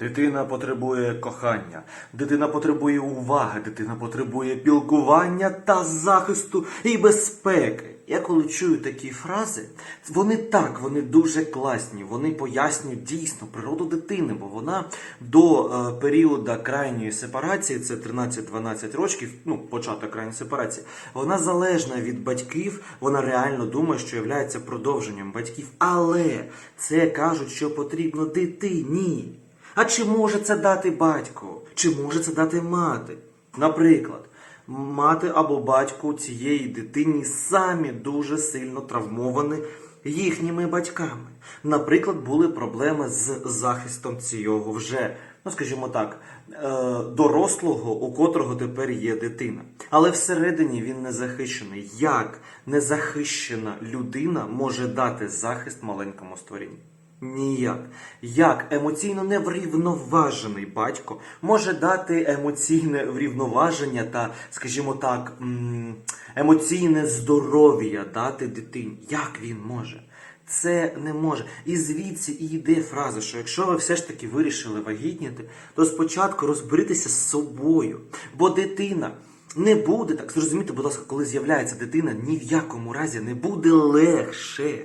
Дитина потребує кохання, дитина потребує уваги, дитина потребує пілкування та захисту і безпеки. Я коли чую такі фрази, вони так, вони дуже класні. Вони пояснюють дійсно природу дитини, бо вона до е, періоду крайньої сепарації, це 13-12 років, ну початок крайньої сепарації, вона залежна від батьків, вона реально думає, що є продовженням батьків. Але це кажуть, що потрібно дитині. А чи може це дати батько? Чи може це дати мати? Наприклад, мати або батько цієї дитині самі дуже сильно травмовані їхніми батьками. Наприклад, були проблеми з захистом цього вже, ну скажімо так, е, дорослого, у котрого тепер є дитина. Але всередині він не захищений. Як незахищена людина може дати захист маленькому створінню? Ніяк. Як емоційно неврівноважений батько може дати емоційне врівноваження та, скажімо так, емоційне здоров'я дати дитині? Як він може? Це не може. І звідси і йде фраза, що якщо ви все ж таки вирішили вагітніти, то спочатку розберітеся з собою. Бо дитина не буде так. Зрозумійте, будь ласка, коли з'являється дитина, ні в якому разі не буде легше.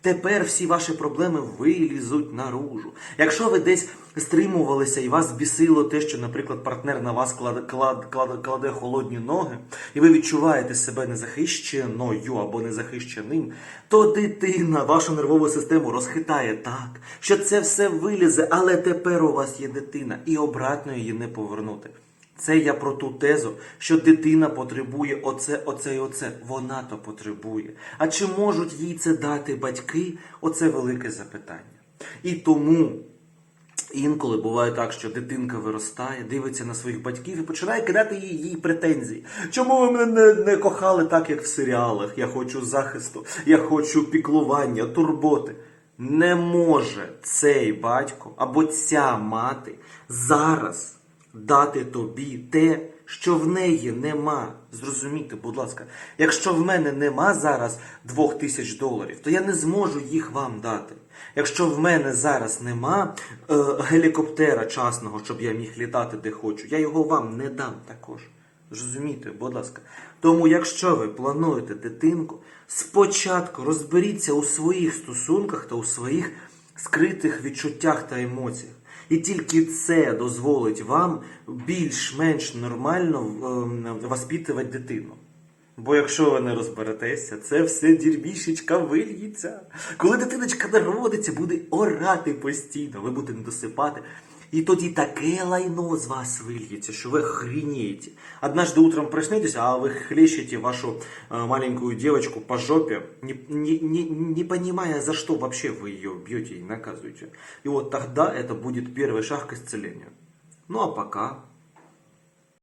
Тепер всі ваші проблеми вилізуть наружу. Якщо ви десь стримувалися і вас бісило те, що, наприклад, партнер на вас кладе, клад, клад, кладе холодні ноги, і ви відчуваєте себе незахищеною або незахищеним, то дитина вашу нервову систему розхитає так, що це все вилізе, але тепер у вас є дитина, і обратно її не повернути. Це я про ту тезу, що дитина потребує оце, оце і оце. Вона то потребує. А чи можуть їй це дати батьки? Оце велике запитання. І тому інколи буває так, що дитинка виростає, дивиться на своїх батьків і починає кидати їй, їй претензії. Чому ви мене не, не кохали так, як в серіалах? Я хочу захисту, я хочу піклування, турботи. Не може цей батько або ця мати зараз дати тобі те, що в неї нема. Зрозумійте, будь ласка, якщо в мене нема зараз двох тисяч доларів, то я не зможу їх вам дати. Якщо в мене зараз нема е, гелікоптера часного, щоб я міг літати де хочу, я його вам не дам також. Зрозумійте, будь ласка. Тому, якщо ви плануєте дитинку, спочатку розберіться у своїх стосунках та у своїх скритих відчуттях та емоціях. І тільки це дозволить вам більш-менш нормально ем, воспитувати дитину. Бо якщо ви не розберетеся, це все дірбішечка вильється. Коли дитиночка народиться, буде орати постійно, ви будете не досипати. І тоді таке лайно з вас вильється, що ви охренеете. Однажды утром проснетесь, а вы хлещете вашу э, маленькую девочку по жопе, не, не, не, не понимая, за что вообще вы ее бьете и наказываете. И вот тогда это будет первый шаг к исцелению. Ну а пока